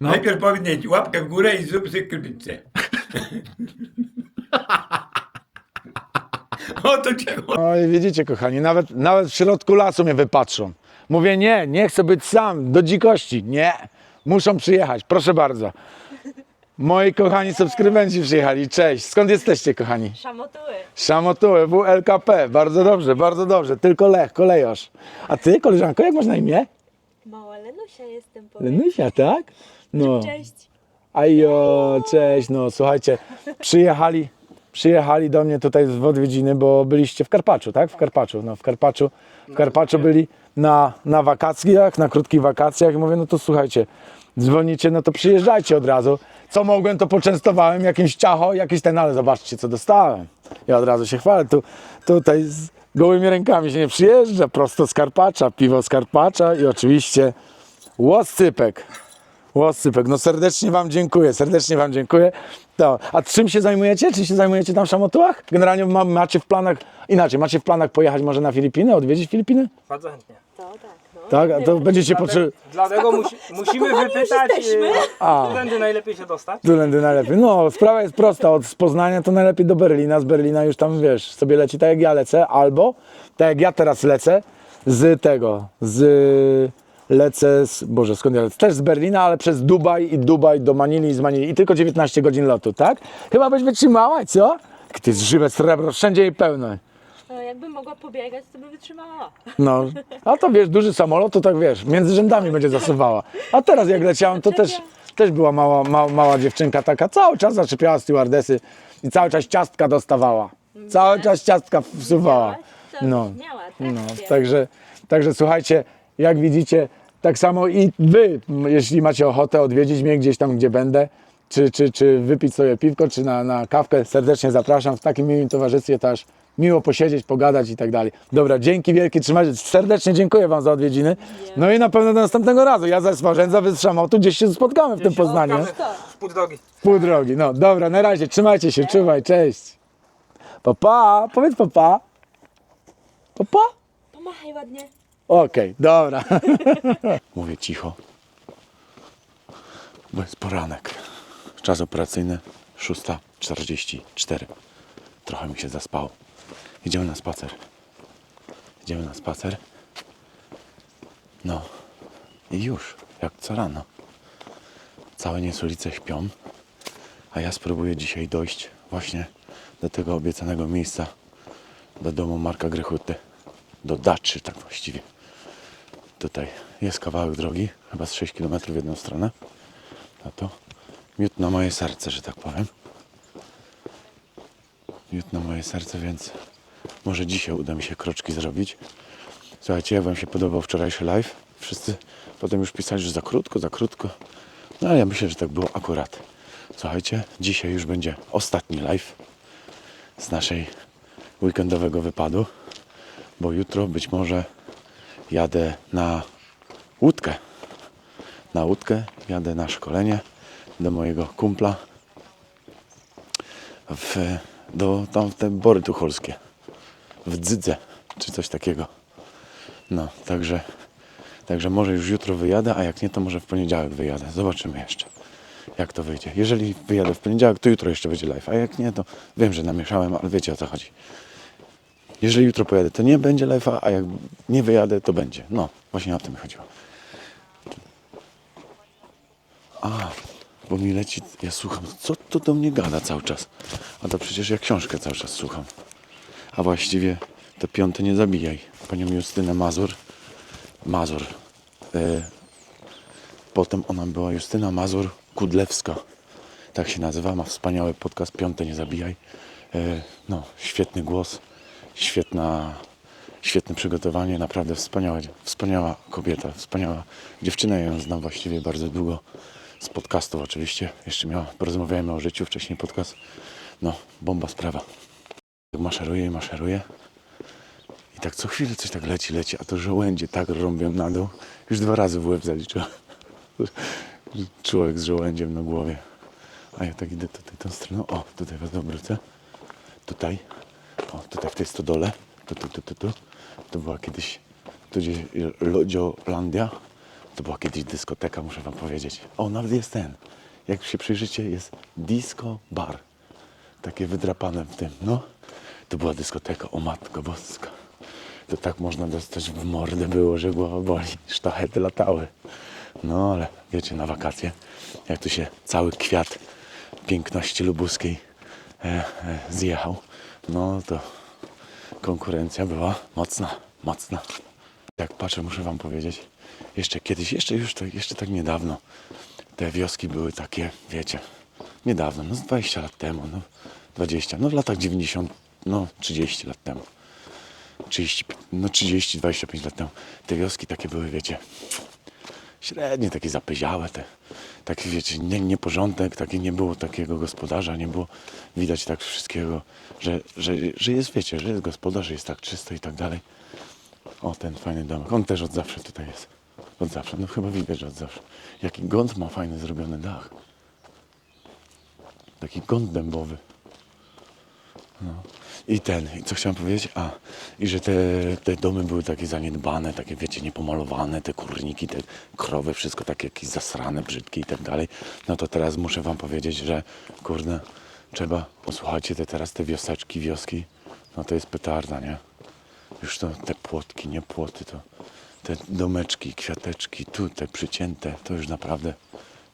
No. Najpierw powinien łapkę w górę i zrób sobie o to cię No i widzicie, kochani, nawet, nawet w środku lasu mnie wypatrzą. Mówię, nie, nie chcę być sam, do dzikości. Nie, muszą przyjechać, proszę bardzo. Moi kochani subskrybenci przyjechali, cześć. Skąd jesteście, kochani? Szamotuły. Szamotuły, WLKP, bardzo dobrze, bardzo dobrze, tylko Lech, kolejosz. A ty, koleżanko, jak masz na imię? Mała Lenusia jestem, powiem. Lenusia, tak? No. Cześć. Ajo, cześć, no słuchajcie, przyjechali, przyjechali do mnie tutaj w odwiedziny, bo byliście w Karpaczu, tak? W Karpaczu, no w Karpaczu, w Karpaczu byli na, na wakacjach, na krótkich wakacjach i mówię, no to słuchajcie, dzwonicie, no to przyjeżdżajcie od razu. Co mogłem, to poczęstowałem jakimś ciacho, jakiś ten, ale zobaczcie, co dostałem. Ja od razu się chwalę, tu, tutaj z gołymi rękami się nie przyjeżdża, prosto z Karpacza, piwo z Karpacza i oczywiście łoscypek. Łoscypek, no serdecznie Wam dziękuję, serdecznie Wam dziękuję. No, a czym się zajmujecie? Czym się zajmujecie tam w Szamotułach? Generalnie ma, macie w planach, inaczej, macie w planach pojechać może na Filipiny, odwiedzić Filipiny? Bardzo chętnie. To tak, no. Tak, a to będziecie potrzebowali, Dlatego musi, musimy wypytać, jesteśmy. e, którędy najlepiej się dostać. Tulendy najlepiej. No, sprawa jest prosta, od z Poznania to najlepiej do Berlina, z Berlina już tam, wiesz, sobie leci tak jak ja lecę, albo tak jak ja teraz lecę, z tego, z... Lecę z, Boże, skąd ja lecę? Też z Berlina, ale przez Dubaj i Dubaj do Manili i z Manili i tylko 19 godzin lotu, tak? Chyba byś wytrzymała, co? Ty jest żywe srebro, wszędzie jej pełno. No, jakbym mogła pobiegać, to by wytrzymała. No, a to wiesz, duży samolot, to tak wiesz, między rzędami będzie zasuwała. A teraz jak leciałem, to też, też była mała, mała, mała dziewczynka taka, cały czas zaczepiała stewardesy i cały czas ciastka dostawała. Cały czas ciastka wsuwała. No, tak? no, także, także słuchajcie, jak widzicie, tak samo i wy, jeśli macie ochotę odwiedzić mnie gdzieś tam, gdzie będę, czy, czy, czy wypić sobie piwko, czy na, na kawkę, serdecznie zapraszam. W takim miłym towarzystwie też miło posiedzieć, pogadać i tak dalej. Dobra, dzięki wielkie, trzymajcie. Serdecznie dziękuję Wam za odwiedziny. No i na pewno do następnego razu. Ja ze Swarzędza, wy z Szamotu, gdzieś się spotkamy w tym Poznaniu. W pół drogi. Pół drogi. No dobra, na razie, trzymajcie się, czuwaj, cześć. Papa, powiedz papa. Papa? Pomachaj ładnie. Okej, dobra. Mówię cicho. Bo jest poranek. Czas operacyjny 6.44. Trochę mi się zaspało. Idziemy na spacer. Idziemy na spacer. No. I już, jak co rano. Całe niesulice śpią. A ja spróbuję dzisiaj dojść właśnie do tego obiecanego miejsca. Do domu Marka Grechuty. Do Daczy, tak właściwie. Tutaj jest kawałek drogi, chyba z 6 km w jedną stronę. A to miód na moje serce, że tak powiem. Miód na moje serce, więc może dzisiaj uda mi się kroczki zrobić. Słuchajcie, jak Wam się podobał wczorajszy live? Wszyscy potem już pisali, że za krótko, za krótko. No ale ja myślę, że tak było akurat. Słuchajcie, dzisiaj już będzie ostatni live z naszej weekendowego wypadu, bo jutro być może jadę na łódkę. Na łódkę jadę na szkolenie do mojego kumpla w, do tam w te bory tucholskie w Dzydze czy coś takiego. No, także, także może już jutro wyjadę, a jak nie, to może w poniedziałek wyjadę. Zobaczymy jeszcze, jak to wyjdzie. Jeżeli wyjadę w poniedziałek, to jutro jeszcze będzie live, a jak nie, to wiem, że namieszałem, ale wiecie o co chodzi. Jeżeli jutro pojadę, to nie będzie live'a, a jak nie wyjadę, to będzie. No, właśnie o tym chodziło. A, bo mi leci, ja słucham, co to do mnie gada cały czas? A to przecież ja książkę cały czas słucham. A właściwie to piąte nie zabijaj. Panią Justynę Mazur. Mazur. E, potem ona była Justyna Mazur Kudlewska. Tak się nazywa. Ma wspaniały podcast Piąte nie zabijaj. E, no, świetny głos. Świetna, świetne przygotowanie. Naprawdę wspaniała, wspaniała kobieta. Wspaniała dziewczyna. Ja ją znam właściwie bardzo długo. Z podcastów oczywiście. Jeszcze miała, porozmawiajmy o życiu. Wcześniej podcast. No, bomba sprawa. Maszeruje i maszeruje. I tak co chwilę coś tak leci, leci, a to żołędzie tak rąbią na dół. Już dwa razy w łeb zaliczyłem. Człowiek z żołędziem na głowie. A ja tak idę tutaj tą stroną. O, tutaj was obrócę. Tutaj. O, tutaj w tej stodole. Tu, tu, tu, tu, tu. To była kiedyś tu gdzieś Lodziolandia. To była kiedyś dyskoteka, muszę wam powiedzieć. O, nawet jest ten. Jak się przyjrzycie, jest disco bar. Takie wydrapane w tym, no. To była dyskoteka, o matko boska. To tak można dostać w mordę było, że głowa boli. Sztachety latały. No ale wiecie, na wakacje, jak tu się cały kwiat piękności lubuskiej e, e, zjechał, no to konkurencja była mocna, mocna. Jak patrzę, muszę wam powiedzieć, jeszcze kiedyś, jeszcze już to, jeszcze tak niedawno, te wioski były takie, wiecie, niedawno, no z 20 lat temu, no 20, no w latach 90, no 30 lat temu. 30, no 30, 25 lat temu. Te wioski takie były, wiecie, średnie, takie zapyziałe, te, takie wiecie, nie, nieporządek, takie nie było takiego gospodarza, nie było widać tak wszystkiego, że, że, że jest, wiecie, że jest gospodarz, że jest tak czysto i tak dalej. O, ten fajny domek, on też od zawsze tutaj jest. Od zawsze, no chyba widać, że od zawsze. Jaki gąd ma fajny zrobiony dach. Taki gąd dębowy. I ten, i co chciałem powiedzieć? A, i że te, te domy były takie zaniedbane, takie wiecie, niepomalowane, te kurniki, te krowy, wszystko takie jakieś zasrane, brzydkie i tak dalej. No to teraz muszę wam powiedzieć, że kurde, trzeba, posłuchajcie, te teraz te wioseczki, wioski, no to jest petarda, nie? Już to te płotki, nie płoty, to te domeczki, kwiateczki, tu te przycięte, to już naprawdę,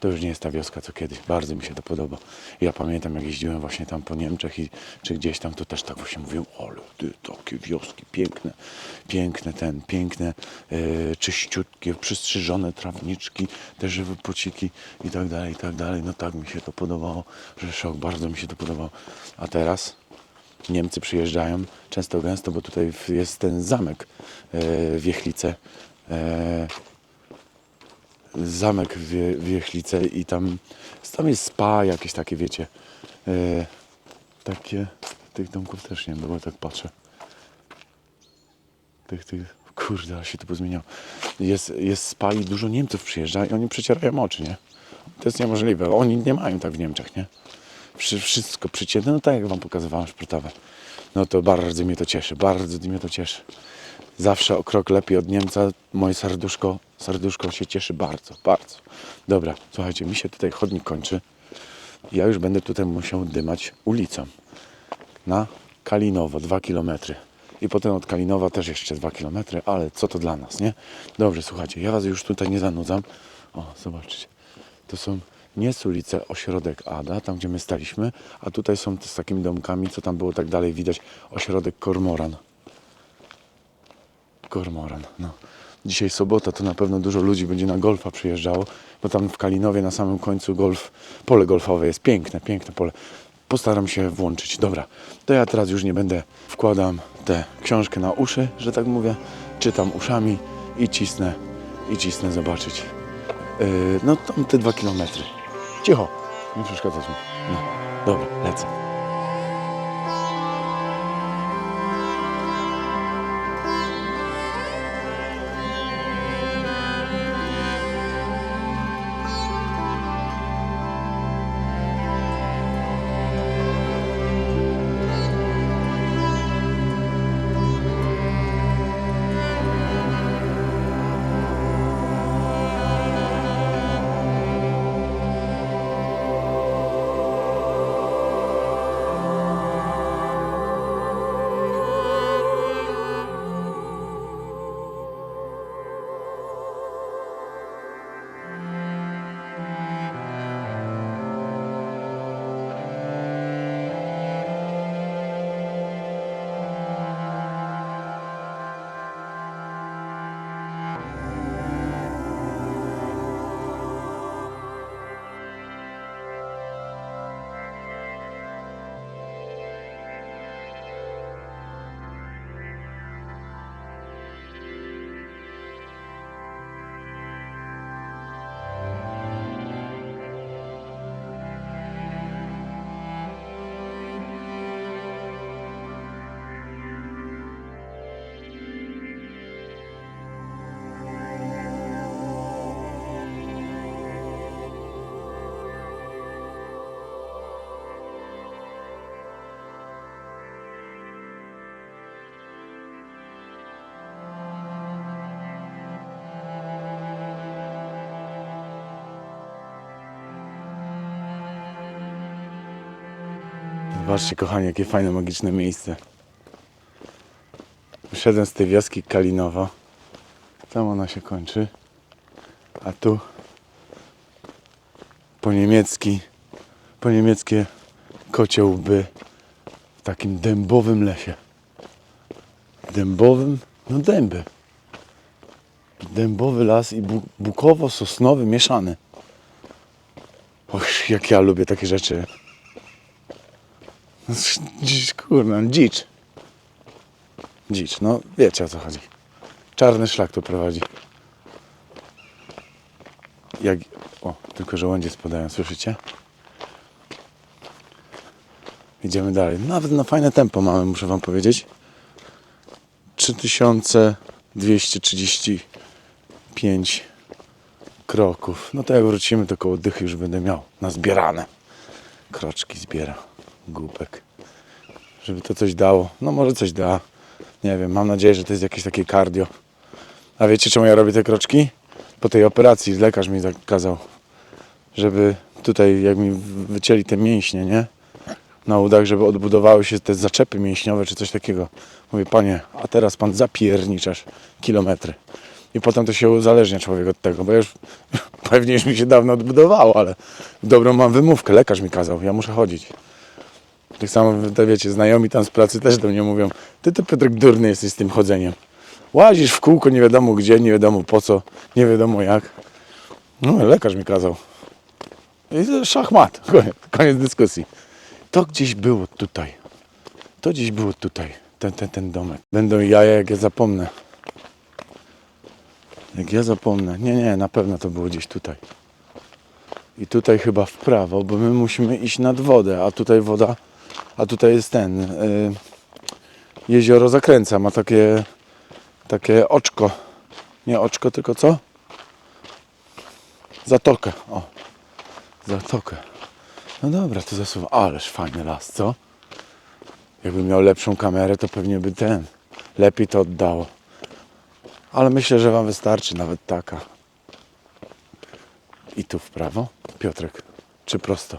to już nie jest ta wioska co kiedyś. Bardzo mi się to podoba. Ja pamiętam jak jeździłem właśnie tam po Niemczech i czy gdzieś tam, to też tak właśnie mówiłem, ale ty, takie wioski piękne, piękne ten, piękne, e, czyściutkie, przystrzyżone trawniczki, te żywe płociki i tak dalej, i tak dalej. No tak mi się to podobało, że szok, bardzo mi się to podobało. A teraz Niemcy przyjeżdżają często gęsto, bo tutaj jest ten zamek e, Wiechlice. E, zamek Wie, Wiechlice i tam, tam jest spa jakieś takie, wiecie. E, takie, tych domków też nie było, tak patrzę. Tych, tych, kurde, ale się to pozmieniało. Jest, jest spa i dużo Niemców przyjeżdża i oni przecierają oczy, nie? To jest niemożliwe. Oni nie mają tak w Niemczech, nie? Wszy- Wszystko przycięte, no tak jak wam pokazywałem szprytawę. No to bardzo mnie to cieszy, bardzo mnie to cieszy. Zawsze o krok lepiej od Niemca. Moje serduszko, serduszko się cieszy bardzo, bardzo. Dobra, słuchajcie, mi się tutaj chodnik kończy. Ja już będę tutaj musiał dymać ulicą. Na Kalinowo, 2 km. I potem od Kalinowa też jeszcze 2 km, ale co to dla nas, nie? Dobrze, słuchajcie, ja was już tutaj nie zanudzam. O, zobaczcie. To są nie z ulicy Ośrodek Ada, tam gdzie my staliśmy, a tutaj są z takimi domkami, co tam było tak dalej widać, Ośrodek Kormoran. Kormoran, no. Dzisiaj sobota, to na pewno dużo ludzi będzie na golfa przyjeżdżało, bo tam w Kalinowie na samym końcu golf, pole golfowe jest piękne, piękne pole. Postaram się włączyć. Dobra, to ja teraz już nie będę wkładam tę książkę na uszy, że tak mówię, czytam uszami i cisnę, i cisnę zobaczyć. Yy, no tam te dwa kilometry. Cicho, nie przeszkadzać mi. No, dobra, lecę. Zobaczcie, kochani, jakie fajne, magiczne miejsce. Wyszedłem z tej wioski Kalinowa. Tam ona się kończy. A tu po niemiecki, po niemieckie kocie łby w takim dębowym lesie. Dębowym? No dęby. Dębowy las i bu- bukowo-sosnowy mieszany. Och, jak ja lubię takie rzeczy. Dzicz, kurna, dzicz. Dzicz, no wiecie o co chodzi. Czarny szlak tu prowadzi. Jak... O, tylko żołędzie spadają, słyszycie? Idziemy dalej. Nawet na fajne tempo mamy, muszę wam powiedzieć. 3235 kroków. No to jak wrócimy, to koło dychy już będę miał nazbierane. Kroczki zbiera. Głupek. Żeby to coś dało. No może coś da. Nie wiem, mam nadzieję, że to jest jakieś takie cardio. A wiecie czemu ja robię te kroczki? Po tej operacji lekarz mi zakazał, żeby tutaj jak mi wycięli te mięśnie, nie? Na udach, żeby odbudowały się te zaczepy mięśniowe czy coś takiego. Mówię, panie, a teraz pan zapierniczasz kilometry. I potem to się uzależnia człowiek od tego, bo już pewnie już mi się dawno odbudowało, ale dobrą mam wymówkę, lekarz mi kazał, ja muszę chodzić. Tak samo, wiecie, znajomi tam z pracy też do mnie mówią, ty to Piotrek durny jesteś z tym chodzeniem. Łazisz w kółko nie wiadomo gdzie, nie wiadomo po co, nie wiadomo jak. No, lekarz mi kazał. I szachmat, koniec, koniec dyskusji. To gdzieś było tutaj. To gdzieś było tutaj, ten, ten, ten domek. Będą jaja, jak ja zapomnę. Jak ja zapomnę. Nie, nie, na pewno to było gdzieś tutaj. I tutaj chyba w prawo, bo my musimy iść nad wodę, a tutaj woda, a tutaj jest ten. Y, jezioro zakręca, ma takie, takie oczko. Nie oczko, tylko co? Zatokę. O, zatokę. No dobra, to zasuwam. Ależ fajny las, co? Jakbym miał lepszą kamerę, to pewnie by ten. Lepiej to oddało. Ale myślę, że Wam wystarczy nawet taka. I tu w prawo? Piotrek. Czy prosto?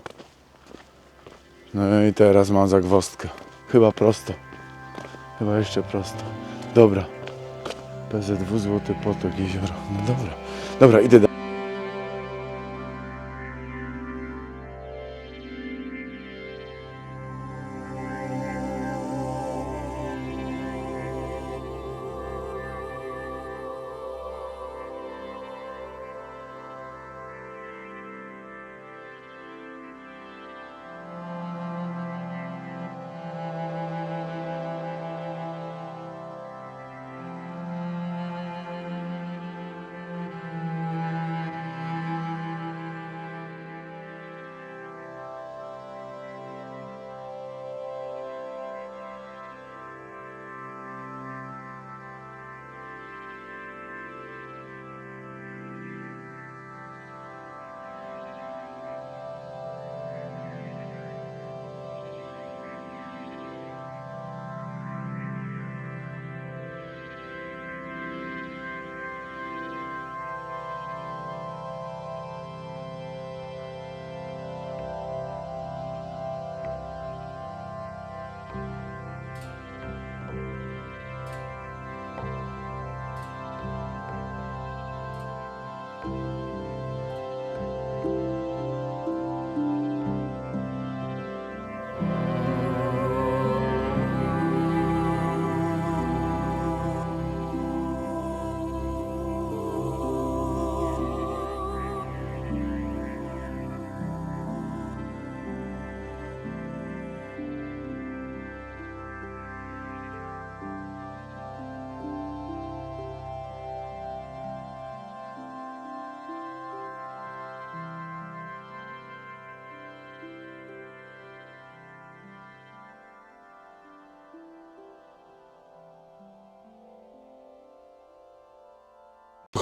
No i teraz mam zagwozdkę. Chyba prosto. Chyba jeszcze prosto. Dobra. PZW Złoty Potok, jezioro. No dobra. Dobra, idę.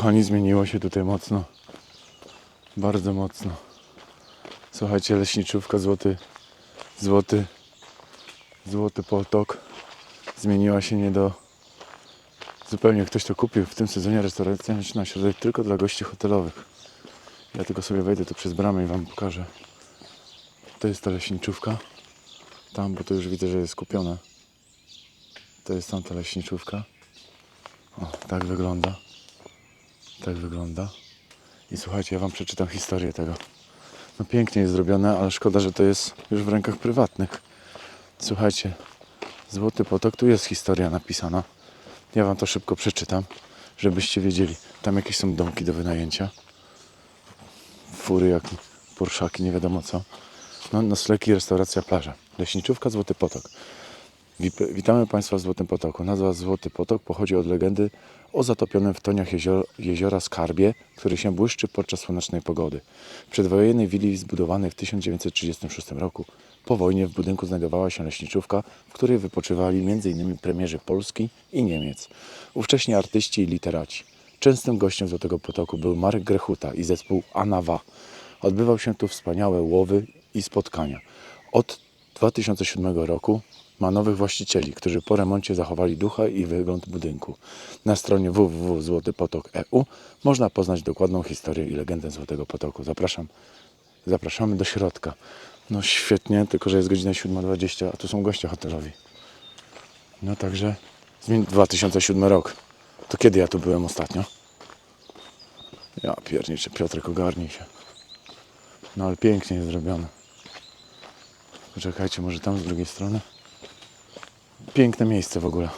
Kochani, zmieniło się tutaj mocno. Bardzo mocno. Słuchajcie, leśniczówka, złoty, złoty, złoty potok. Zmieniła się nie do... Zupełnie ktoś to kupił w tym sezonie restauracyjnym środek tylko dla gości hotelowych. Ja tylko sobie wejdę tu przez bramę i Wam pokażę. To jest ta leśniczówka. Tam, bo to już widzę, że jest kupione. To jest tamta leśniczówka. O, tak wygląda. Tak wygląda. I słuchajcie, ja wam przeczytam historię tego. No pięknie jest zrobione, ale szkoda, że to jest już w rękach prywatnych. Słuchajcie, Złoty Potok, tu jest historia napisana. Ja wam to szybko przeczytam, żebyście wiedzieli. Tam jakieś są domki do wynajęcia. Fury, jak porszaki, nie wiadomo co. No, noclegi, restauracja, plaża. Leśniczówka Złoty Potok. Witamy Państwa w Złotym Potoku. Nazwa Złoty Potok pochodzi od legendy o zatopionym w toniach jezior, jeziora skarbie, który się błyszczy podczas słonecznej pogody. W przedwojennej willi zbudowanej w 1936 roku po wojnie w budynku znajdowała się leśniczówka, w której wypoczywali m.in. premierzy Polski i Niemiec, ówcześni artyści i literaci. Częstym gościem Złotego Potoku był Marek Grechuta i zespół Anawa. Odbywał się tu wspaniałe łowy i spotkania. Od 2007 roku ma nowych właścicieli, którzy po remoncie zachowali ducha i wygląd budynku. Na stronie www.złotypotok.eu można poznać dokładną historię i legendę Złotego Potoku. Zapraszam, zapraszamy do środka. No świetnie, tylko że jest godzina 7.20, a tu są goście hotelowi. No także zmień- 2007 rok. To kiedy ja tu byłem ostatnio? Ja pierniczę, Piotrek ogarnij się. No ale pięknie jest zrobione. Poczekajcie, może tam z drugiej strony. Piękne miejsce w ogóle.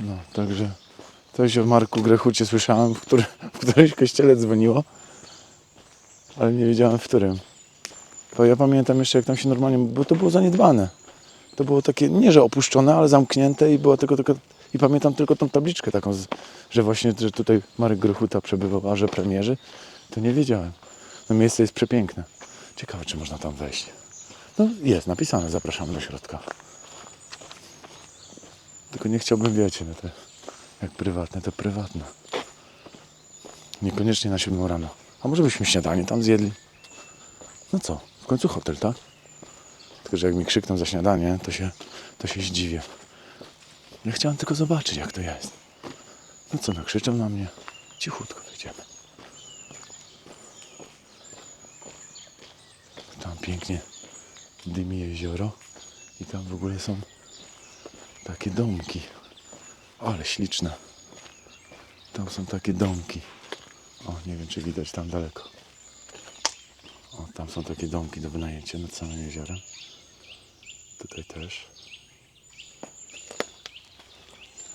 No, także coś o Marku Grechucie słyszałem, w, który, w którymś kościele dzwoniło, ale nie wiedziałem w którym. Bo ja pamiętam jeszcze jak tam się normalnie, bo to było zaniedbane. To było takie, nie że opuszczone, ale zamknięte i było tylko, tylko i pamiętam tylko tą tabliczkę taką, że właśnie, że tutaj Marek Grechuta przebywał, a że premierzy, to nie wiedziałem. No miejsce jest przepiękne. Ciekawe, czy można tam wejść. No jest napisane, zapraszamy do środka. Tylko nie chciałbym, wiecie, no to jak prywatne, to prywatne. Niekoniecznie na siódmą rano. A może byśmy śniadanie tam zjedli? No co, w końcu hotel, tak? Tylko, że jak mi krzykną za śniadanie, to się, to się zdziwię. Ja chciałem tylko zobaczyć, jak to jest. No co, no krzyczą na mnie. Cichutko wyjdziemy. Tam pięknie dymi jezioro i tam w ogóle są takie domki. Ale śliczne. Tam są takie domki. O, nie wiem czy widać tam daleko. O, tam są takie domki do wynajęcia nad samym jeziorem. Tutaj też.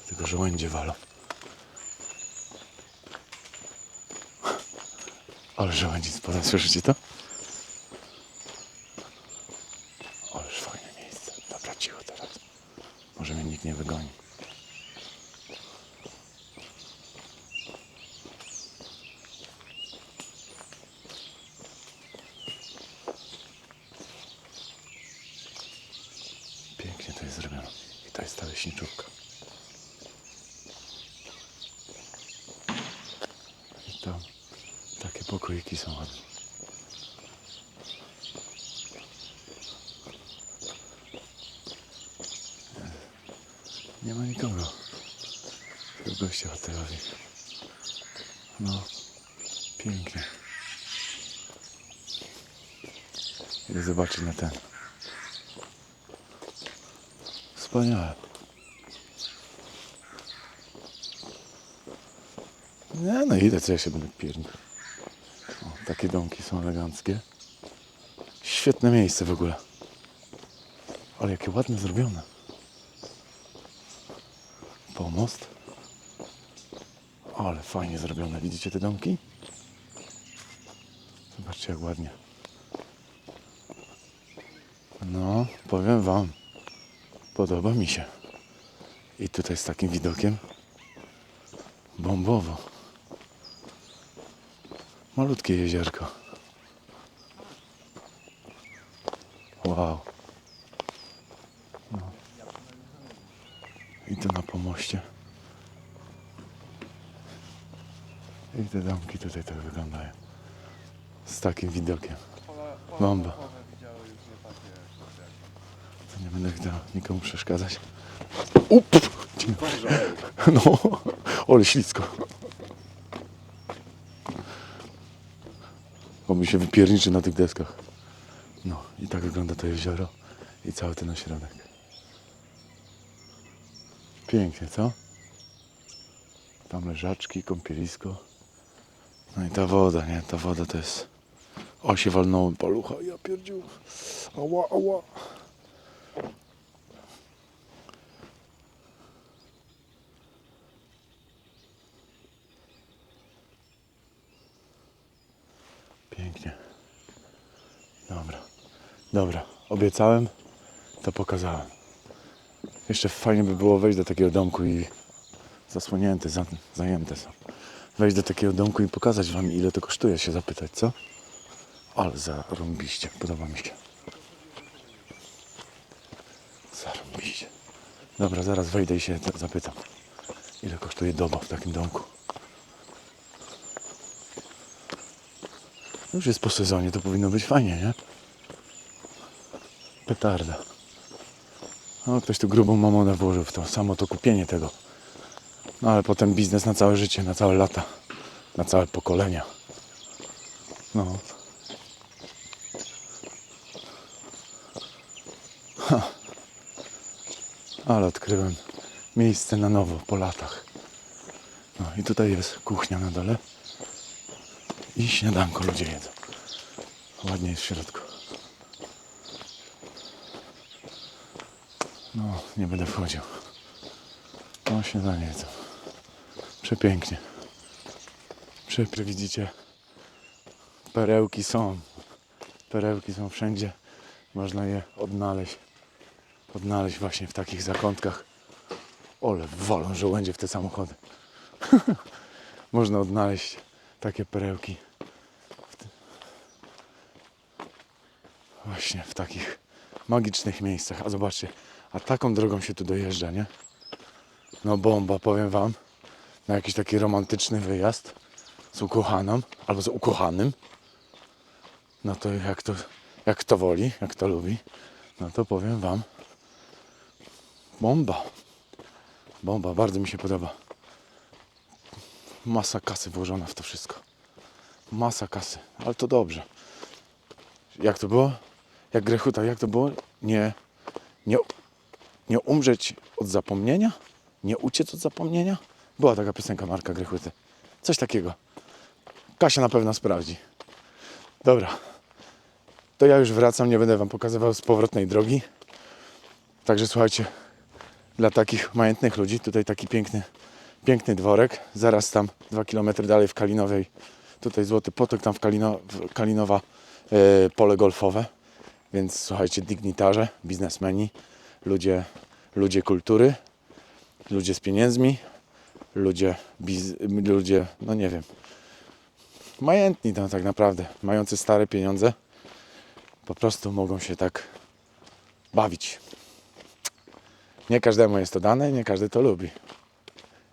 Tylko żołędzie walą. Ale żołędzi spada, słyszycie to? Ależ fajne miejsce. Dobra, cicho teraz. Może mnie nikt nie wygoni. Pięknie to jest zrobione. I to jest ta leśniczówka. I tam takie pokoiki są ładne. Nie ma nikogo. Tylko goście hotelowi. No, pięknie. Idę zobaczyć na ten. Wspaniale. Nie, no idę, co ja się będę piernił. O, takie domki są eleganckie. Świetne miejsce w ogóle. Ale jakie ładne zrobione. Pomost. Ale fajnie zrobione. Widzicie te domki? Zobaczcie jak ładnie. No, powiem wam. Podoba mi się. I tutaj z takim widokiem bombowo. Malutkie jeziorko. Wow. No. I tu na pomoście. I te domki tutaj tak wyglądają. Z takim widokiem. Bomba. To nie będę chciał nikomu przeszkadzać. Up! No, ale ślisko. Bo mi się wypierniczy na tych deskach. No i tak wygląda to jezioro. I cały ten ośrodek. Pięknie, co? Tam leżaczki, kąpielisko. No i ta woda, nie? Ta woda to jest... O, walnąłem palucha, ja pierdziu. Ała, ała. Pięknie. Dobra. Dobra. Obiecałem, to pokazałem. Jeszcze fajnie by było wejść do takiego domku i zasłonięte, za, zajęte są. Wejść do takiego domku i pokazać wam ile to kosztuje, się zapytać, co? Ale zarąbiście, podoba mi się. Zarąbiście. Dobra, zaraz wejdę i się zapytam. Ile kosztuje doba w takim domku? Już jest po sezonie, to powinno być fajnie, nie? Petarda. No, ktoś tu grubą mamonę włożył w to, samo to kupienie tego. No ale potem biznes na całe życie, na całe lata, na całe pokolenia. No. Ha. Ale odkryłem miejsce na nowo po latach. No i tutaj jest kuchnia na dole. I śniadanko ludzie jedzą. Ładnie jest w środku. No, nie będę wchodził. No, śniadanie jedzą. Przepięknie. Przepry, widzicie. Perełki są. Perełki są wszędzie. Można je odnaleźć. Odnaleźć właśnie w takich zakątkach. Ole, wolą żołędzie w te samochody. Można odnaleźć takie perełki. Właśnie w takich magicznych miejscach. A zobaczcie, a taką drogą się tu dojeżdża, nie? No bomba, powiem wam. Na jakiś taki romantyczny wyjazd z ukochaną albo z ukochanym. No to jak to, jak kto woli, jak kto lubi, no to powiem wam. Bomba. Bomba, bardzo mi się podoba. Masa kasy włożona w to wszystko. Masa kasy, ale to dobrze. Jak to było? Jak Grechuta, jak to było? Nie, nie, nie umrzeć od zapomnienia? Nie uciec od zapomnienia? Była taka piosenka Marka Grechuty. Coś takiego. Kasia na pewno sprawdzi. Dobra. To ja już wracam, nie będę wam pokazywał z powrotnej drogi. Także słuchajcie, dla takich majętnych ludzi, tutaj taki piękny, piękny dworek. Zaraz tam dwa kilometry dalej w Kalinowej, tutaj Złoty Potok, tam w, Kalino, w Kalinowa e, pole golfowe. Więc słuchajcie, dignitarze, biznesmeni, ludzie, ludzie kultury, ludzie z pieniędzmi, ludzie, biz, ludzie, no nie wiem, majętni no, tak naprawdę, mający stare pieniądze, po prostu mogą się tak bawić. Nie każdemu jest to dane, nie każdy to lubi.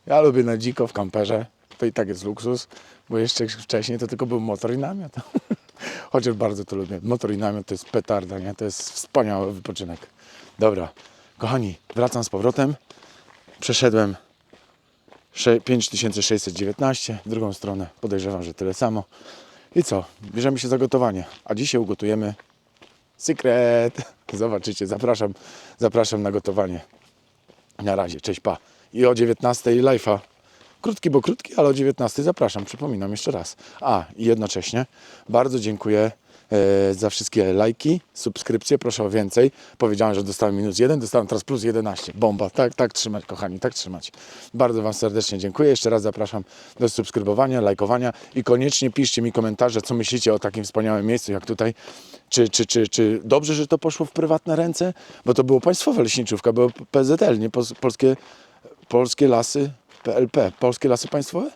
Ja lubię na dziko w kamperze, to i tak jest luksus, bo jeszcze wcześniej to tylko był motor i namiot. Chociaż bardzo to lubię. Motor i namiot to jest petarda, nie? To jest wspaniały wypoczynek. Dobra, kochani, wracam z powrotem. Przeszedłem sze- 5619, w drugą stronę podejrzewam, że tyle samo. I co? Bierzemy się za gotowanie. A dzisiaj ugotujemy secret. Zobaczycie, zapraszam, zapraszam na gotowanie. Na razie, cześć, pa. I o 19 live'a. Krótki, bo krótki, ale o 19 zapraszam, przypominam jeszcze raz. A, i jednocześnie bardzo dziękuję za wszystkie lajki, subskrypcje, proszę o więcej. Powiedziałem, że dostałem minus 1, dostałem teraz plus 11. Bomba, tak, tak trzymać, kochani, tak trzymać. Bardzo Wam serdecznie dziękuję. Jeszcze raz zapraszam do subskrybowania, lajkowania i koniecznie piszcie mi komentarze, co myślicie o takim wspaniałym miejscu jak tutaj. Czy, czy, czy, czy dobrze, że to poszło w prywatne ręce? Bo to było państwowe leśniczówka, było PZL, nie polskie, polskie lasy, PLP, Polskie Lasy Państwowe?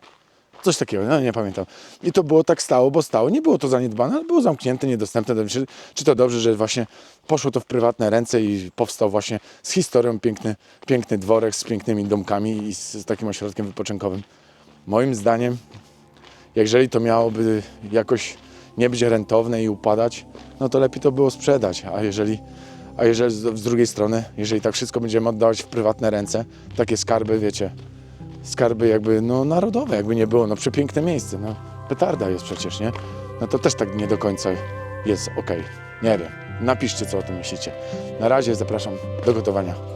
Coś takiego, no nie pamiętam. I to było tak stało, bo stało. Nie było to zaniedbane, ale było zamknięte, niedostępne. Czy, czy to dobrze, że właśnie poszło to w prywatne ręce i powstał właśnie z historią piękny, piękny dworek z pięknymi domkami i z, z takim ośrodkiem wypoczynkowym. Moim zdaniem, jeżeli to miałoby jakoś nie być rentowne i upadać, no to lepiej to było sprzedać. A jeżeli, a jeżeli z, drugiej strony, jeżeli tak wszystko będziemy oddawać w prywatne ręce, takie skarby, wiecie, skarby jakby no narodowe, jakby nie było, no przepiękne miejsce, no petarda jest przecież, nie? No to też tak nie do końca jest okej, nie wiem. Napiszcie, co o tym myślicie. Na razie zapraszam do gotowania.